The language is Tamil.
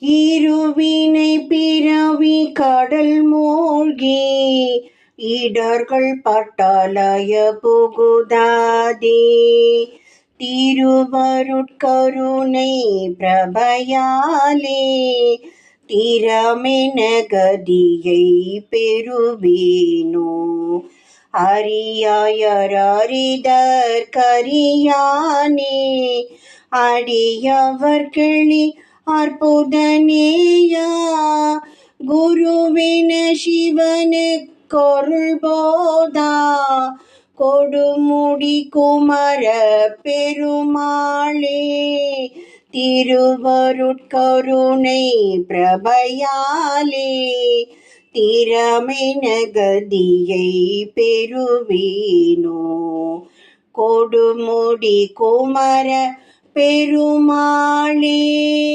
இருவினை பிறவி கடல் மூழ்கி இடர்கள் பட்டாலய புகுதாதே. திருவருட்கருணை பிரபயாலே திறமென கதியை பெறுவேனோ. அரியாயரிதற் கரியானே அடியவர்களி அற்புதனேயா குருவின சிவனு கொருள் போதா கொடுமுடி குமர பெருமாளே. திருவருட்கருணை பிரபையாலே திறமென கதியை கொடுமுடி குமர பெருமாளே.